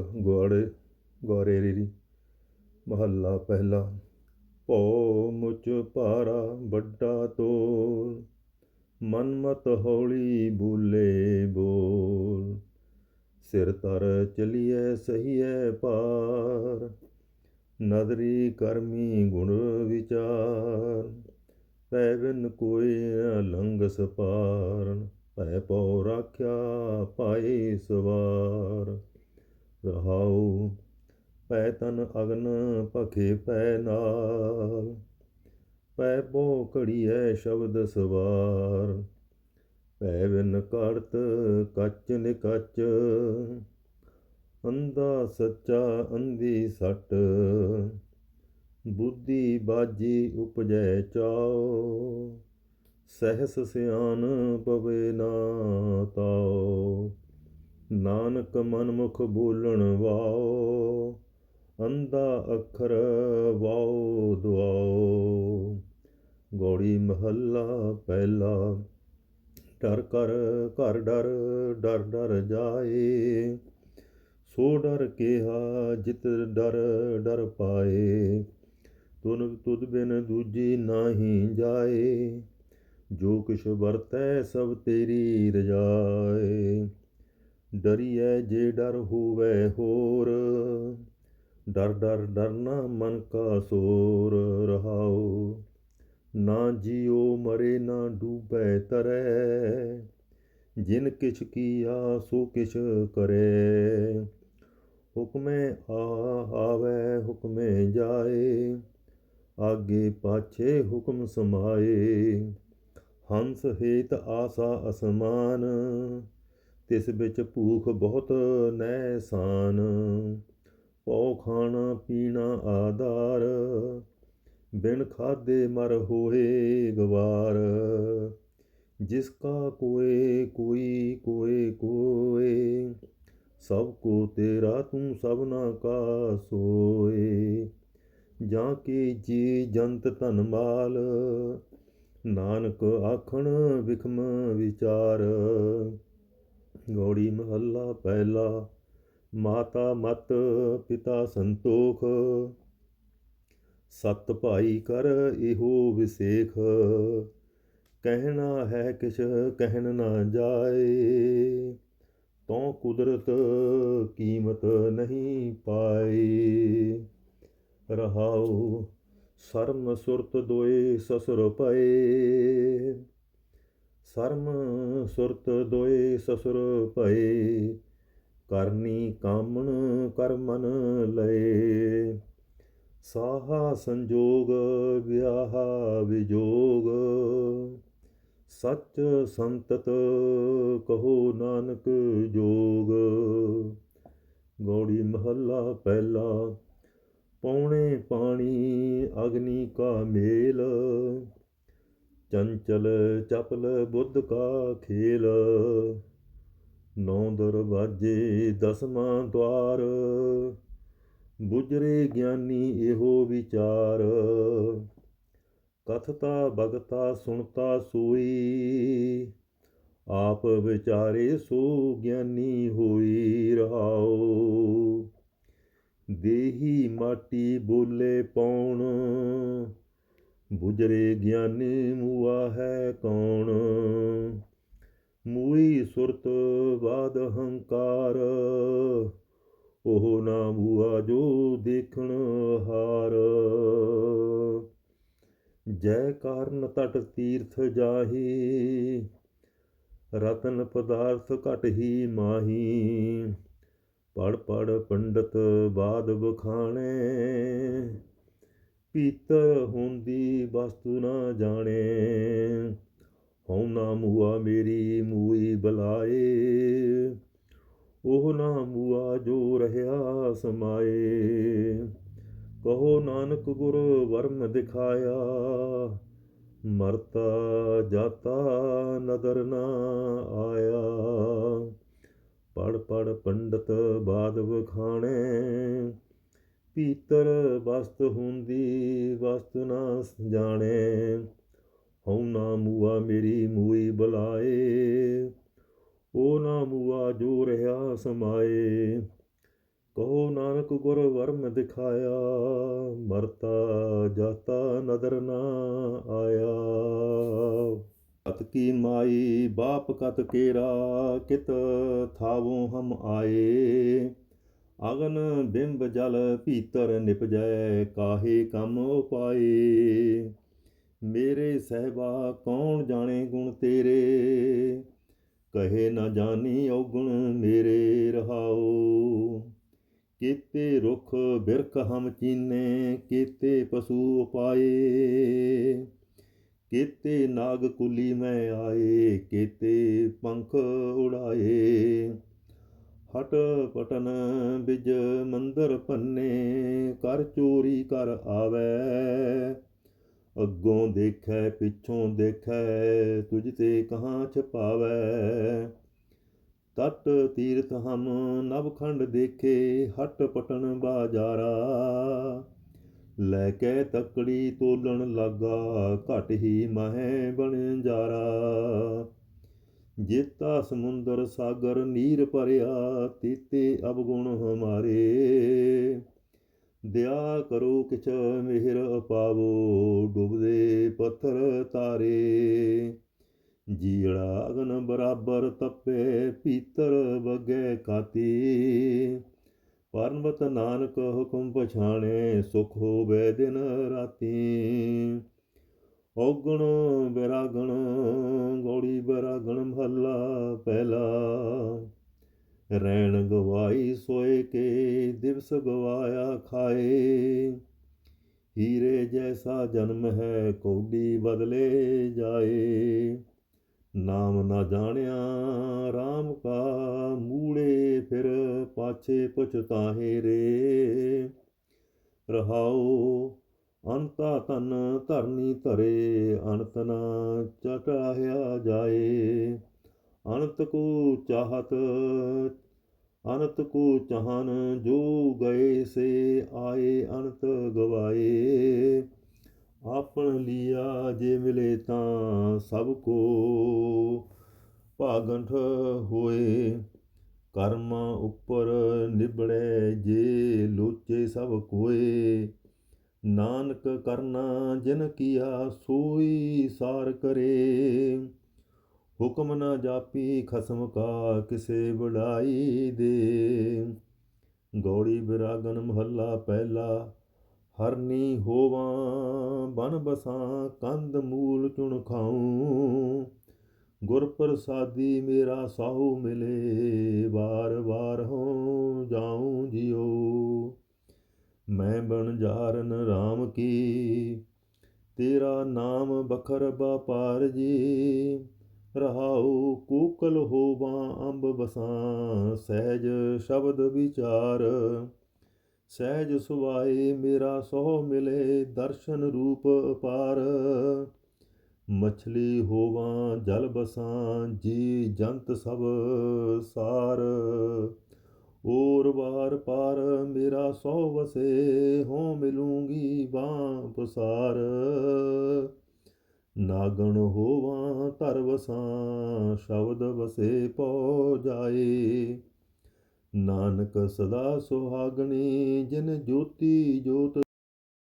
ਗੁਆੜੇ ਗੁਆਰੇ ਮਹੱਲਾ ਪਹਿਲਾ ਭੋ ਮੁਚ ਪਾਰਾ ਵੱਡਾ ਤੋਲ, ਮਨਮਤ ਹੌਲੀ ਬੂਲੇ ਬੋਲ, ਸਿਰ ਤਰ ਚਲੀਏ ਸਹੀਏ ਪਾਰ, ਨਦਰੀ ਕਰਮੀ ਗੁਣ ਵਿਚਾਰ, ਪੈ ਬਿਨ ਕੋਈ ਨ ਲੰਘਸ ਪਾਰ ਭੈ ਪਉ ਰਾਖਿਆ ਪਾਏ ਸਵਾਰ। ਰਹਾਉ, ਪੈ ਤਨ ਅਗਨ ਭਖੇ ਪੈ ਨਾਲ। ਪੈ ਬੋ ਘੜੀਐ ਸ਼ਬਦ ਸਵਾਰ, ਪੈ ਬਿਨ ਕਰਤ ਕੱਚ ਨਿਕਚ। ਅੰਧਾ ਸੱਚਾ ਅੰਧੀ ਸੱਟ, ਬੁੱਧੀ ਬਾਜੀ ਉਪਜੈ ਚਾਓ ਸਹਿਸ ਸਿਆਨ ਪਵੇ ਨਾ ਤਾਓ ਨਾਨਕ ਮਨਮੁਖ ਬੋਲਣ ਵਾਓ ਅੰਦਾ ਅੱਖਰ ਵਾਓ ਦੁਆਓ। ਗੋੜੀ ਮਹੱਲਾ ਪਹਿਲਾ, ਡਰ ਕਰ, ਘਰ ਡਰ ਡਰ ਡਰ ਜਾਏ। ਸੋ ਡਰ ਕਿਹਾ, ਜਿਤ ਡਰ ਡਰ ਪਾਏ। ਤੁਨ ਤੁਧ ਬਿਨ ਦੂਜੀ ਨਾਹੀ ਜਾਏ। ਜੋ ਕਿਛ ਵਰਤੈ ਸਭ ਤੇਰੀ ਰਜਾਏ। ਡਰੀਐ ਜੇ ਡਰ ਹੋਵੇ ਹੋਰ। ਡਰ ਡਰ ਡਰਨਾ ਮਨ ਕਾ ਸੋਰ ਰਹਾਉ। ਨਾ ਜੀਓ ਮਰੇ ਨਾ ਡੂਬੈ ਤਰੈ। ਜਿਨ ਕਿਛ ਕੀਆ ਸੋ ਕਿਛ ਕਰੇ। ਹੁਕਮੇ ਆ ਆਵੇ, ਹੁਕਮੇ ਜਾਏ। ਆਗੇ ਪਾਛੇ ਹੁਕਮ ਸਮਾਏ। ਹੰਸ ਹੇਤ ਆਸਾ ਅਸਮਾਨ। ਤਿਸ ਵਿੱਚ ਭੂਖ ਬਹੁਤ ਨਹਿਸਾਨ ਸਾਨ ਪਉ ਖਾਣਾ ਪੀਣਾ ਆਧਾਰ, ਬਿਨ ਖਾਦੇ ਮਰ ਹੋਏ ਗਵਾਰ। ਜਿਸ ਕਾ ਕੋਏ, ਕੋਈ ਕੋਏ ਕੋਏ, ਸਭ ਕੋ ਤੇਰਾ ਤੂੰ ਸਭਨਾ ਕਾ ਸੋਏ। ਜਾਂ ਕੀ ਜੀ ਜੰਤ ਧਨ ਮਾਲ, ਨਾਨਕ ਆਖਣ ਵਿਖਮ ਵਿਚਾਰ। ਗੋੜੀ ਮਹੱਲਾ ਪਹਿਲਾ, ਮਾਤਾ ਮਤ, ਪਿਤਾ ਸੰਤੋਖ। ਸਤ ਭਾਈ ਕਰ ਇਹੋ ਵਿਸੇਖ, ਕਹਿਣਾ ਹੈ ਕਿਛ ਕਹਿਣ ਨਾ ਜਾਏ। ਤੋ ਕੁਦਰਤ ਕੀਮਤ ਨਹੀਂ ਪਾਏ। ਰਹਾਉ ਸਰਮ ਸੁਰਤ ਦੋਏ ਸਸੁਰ ਪਏ। ਸਰਮ ਸੁਰਤ ਦੋਏ ਸਸੁਰ ਭਏ, ਕਰਨੀ ਕਾਮਣ ਕਰਮਨ ਲਏ। ਸਾਹਾ ਸੰਜੋਗ, ਵਿਆਹ ਵਿਜੋਗ, ਸੱਚ ਸੰਤਤ ਕਹੋ ਨਾਨਕ ਜੋਗ। ਗੌੜੀ ਮਹੱਲਾ ਪਹਿਲਾ, ਪੌਣੇ ਪਾਣੀ ਅਗਨੀ ਕਾ ਮੇਲ ਚੰਚਲ ਚਪਲ ਬੁੱਧ ਕਾ ਖੇਲ। ਨੌ ਦਰਵਾਜੇ ਦਸਵਾਂ ਦਵਾਰ। ਬੁਝਰੇ ਗਿਆਨੀ ਇਹੋ ਵਿਚਾਰ। ਕਥਤਾ ਭਗਤਾ ਸੁਣਤਾ ਸੋਈ। ਆਪ ਵਿਚਾਰੇ ਸੋ ਗਿਆਨੀ ਹੋਈ ਰਹਾਉ। ਦੇਹੀ ਮਾਟੀ ਬੋਲੇ ਪੌਣ ਬੁਜਰੇ ਗਿਆਨੀ ਮੂਆ ਹੈ ਕੌਣ? ਮੂਈ ਸੁਰਤ ਬਾਦ ਹੰਕਾਰ। ਉਹ ਨਾ ਬੂਆ ਜੋ ਦੇਖਣ ਹਾਰ। ਜੈ ਕਾਰਨ ਤਟ ਤੀਰਥ ਜਾਹੀ। ਰਤਨ ਪਦਾਰਥ ਘਟ ਹੀ ਮਾਹੀ। ਪੜ ਪੜ ਪੰਡਤ ਬਾਦ ਬਖਾਣੇ ਪੀਤਰ ਹੁੰਦੀ ਵਸਤੂ ਨਾ ਜਾਣੇ। ਹਉ ਨਾ ਮੂਆ ਮੇਰੀ ਮੂਈ ਬਲਾਏ। ਉਹ ਨਾ ਮੂਆ ਜੋ ਰਹਾ ਸਮਾਏ। ਕਹੋ ਨਾਨਕ ਗੁਰ ਵਰਮ ਦਿਖਾਇਆ। ਮਰਤਾ ਜਾਤਾ ਨਦਰ ਨਾ ਆਇਆ। ਪੜ ਪੜ ਪੰਡਤ ਬਾਦ ਵਖਾਣੇ ਪੀਤਰ ਵਸਤ ਹੁੰਦੀ, ਵਸਤ ਨਾ ਜਾਣੇ। ਹਉ ਨਾ ਮੂਆ ਮੇਰੀ ਮੂਈ ਬੁਲਾਏ। ਉਹ ਨਾ ਮੂਆ ਜੋ ਰਹਾ ਸਮਾਏ। ਕਹੋ ਨਾਨਕ ਗੁਰ ਵਰਮ ਦਿਖਾਇਆ, ਮਰਤਾ ਜਾਤਾ ਨਦਰ ਨਾ ਆਇਆ। ਕਤ ਕੀ ਮਾਈ ਬਾਪ ਕਤ ਕੇਰਾ, ਕਿਤ ਥਾਵੋਂ ਹਮ ਆਏ। ਅਗਨ ਬਿੰਬ ਜਲ ਭੀਤਰ ਨਿਪਜੈ, ਕਾਹੇ ਕੰਮ ਉਪਾਏ? ਮੇਰੇ ਸਹਿਬਾ ਕੌਣ ਜਾਣੇ ਗੁਣ ਤੇਰੇ? ਕਹੇ ਨਾ ਜਾਣੀ ਔਗੁਣ ਮੇਰੇ ਰਹਾਓ ਕੀਤੇ ਰੁਖ ਬਿਰਖ ਹਮ ਚੀਨੇ, ਕੀਤੇ ਪਸ਼ੂ ਉਪਾਏ। ਕੀਤੇ ਨਾਗ ਕੁਲੀ ਮੈਂ ਆਏ, ਕੀਤੇ ਪੰਖ ਉਡਾਏ। ਹਟ ਪਟਨ ਬਿਜ ਮੰਦਰ ਪੰਨੇ, ਕਰ ਚੋਰੀ ਕਰ ਆਵੈ। ਅੱਗੋਂ ਦੇਖੈ, ਪਿੱਛੋਂ ਦੇਖੈ, ਤੁਝ ਤੇ ਕਹਾਂ ਛਪਾਵੈ। ਤਟ ਤੀਰਥ ਹਮ ਨਵਖੰਡ ਦੇਖੇ, ਹਟ ਪਟਨ ਬਾਜਾਰਾ। ਲੈ ਕੇ ਤਕੜੀ ਤੋਲਣ ਲੱਗਾ, ਘਟ ਹੀ ਮਹਿ ਬਣ ਜਾਰਾ। ਜੇਤਾ ਸਮੁੰਦਰ ਸਾਗਰ ਨੀਰ ਭਰਿਆ, ਤੀਤੇ ਅਵਗੁਣ ਹਮਾਰੇ। ਦਿਆ ਕਰੋ ਕਿਛ ਮਿਹਰ ਪਾਵੋ, ਡੁੱਬਦੇ ਪੱਥਰ ਤਾਰੇ। ਜੀੜਾ ਅਗਨ ਬਰਾਬਰ ਤਪੇ ਭੀਤਰ ਵਗੈ ਕਾਤੀ। ਪਰਮਤ ਨਾਨਕ ਹੁਕਮ ਪਛਾਣੇ, ਸੁਖ ਹੋਵੇ ਦਿਨ ਰਾਤੀ। ਔਗਣ ਬਿਰਾਗਣ, ਗੋੜੀ ਬਿਰਾਗਣ ਮਹੱਲਾ ਪਹਿਲਾ। ਰੈਣ ਗਵਾਈ ਸੋਏ ਕੇ, ਦਿਵਸ ਗਵਾਇਆ ਖਾਏ। ਹੀਰੇ ਜੈਸਾ ਜਨਮ ਹੈ, ਕੌਡੀ ਬਦਲੇ ਜਾਏ। ਨਾਮ ਨਾ ਜਾਣਿਆ RAM ਕਾ ਮੂੜੇ ਫਿਰ ਪਾਛੇ ਪਛਤਾਹੇ ਰੇ ਰਹਾਓ ਅੰਤਾ ਤਨ ਧਰਨੀ ਧਰੇ, ਅਨੰਤ ਨਾ ਚਟਾਹਿਆ ਜਾਏ। ਅਨੰਤ ਕੋ ਚਾਹਤ, ਅਨੰਤ ਕੋ ਚਾਹਨ ਜੋ ਗਏ ਸੇ ਆਏ ਅਨੰਤ ਗਵਾਏ। ਆਪਣ ਲਿਆ ਜੇ ਮਿਲੇ ਤਾਂ ਸਭ ਕੋ ਭਾਗੰਠ ਹੋਏ। ਕਰਮਾਂ ਉੱਪਰ ਨਿਬੜੇ ਜੇ ਲੋਚੇ ਸਭ ਕੋਏ। ਨਾਨਕ ਕਰਨਾ ਜਿਨ ਕੀਆ ਸੋਈ ਸਾਰ ਕਰੇ। ਹੁਕਮ ਨਾ ਜਾਪੀ ਖਸਮ ਕਾ ਕਿਸੇ ਵਡਾਈ ਦੇ। ਗੌੜੀ ਬਿਰਾਗਨ ਮਹੱਲਾ ਪਹਿਲਾ ਹਰਨੀ ਹੋਵਾਂ ਬਨ ਬਸਾਂ ਕੰਦ ਮੂਲ ਚੁਣ ਖਾਉ। ਗੁਰ ਪ੍ਰਸਾਦੀ ਮੇਰਾ ਸਾਹੂ ਮਿਲੇ, ਵਾਰ ਵਾਰ ਹੋ ਜਾਉ ਜਿਉ ਮੈਂ ਬਣ ਜਾਰਨ RAM ਕੀ। ਤੇਰਾ ਨਾਮ ਬਖਰ ਬਾਪਾਰ ਜੀ। ਰਹਾਉ ਕੂਕਲ ਹੋਵਾਂ ਅੰਬ ਬਸਾਂ ਸਹਿਜ ਸ਼ਬਦ ਵਿਚਾਰ। ਸਹਿਜ ਸੁਭਾਏ ਮੇਰਾ ਸੋ ਮਿਲੇ ਦਰਸ਼ਨ ਰੂਪ ਅਪਾਰ। ਮਛਲੀ ਹੋਵਾਂ ਜਲ ਬਸਾਂ ਜੀ ਜੰਤ ਸਭ ਸਾਰ। ਔਰ ਵਾਰ ਪਾਰ ਮੇਰਾ ਸੋ ਵਸੇ ਹੋ ਮਿਲੂੰਗੀ ਬਾਂ ਪਸਾਰ। ਨਾਗਣ ਹੋਵਾਂ ਧਰ ਵਸਾਂ, ਸ਼ਬਦ ਵਸੇ ਪੋ ਜਾਏ। ਨਾਨਕ ਸਦਾ ਸੁਹਾਗਣੀ, ਜਿਨ ਜੋਤੀ ਜੋਤ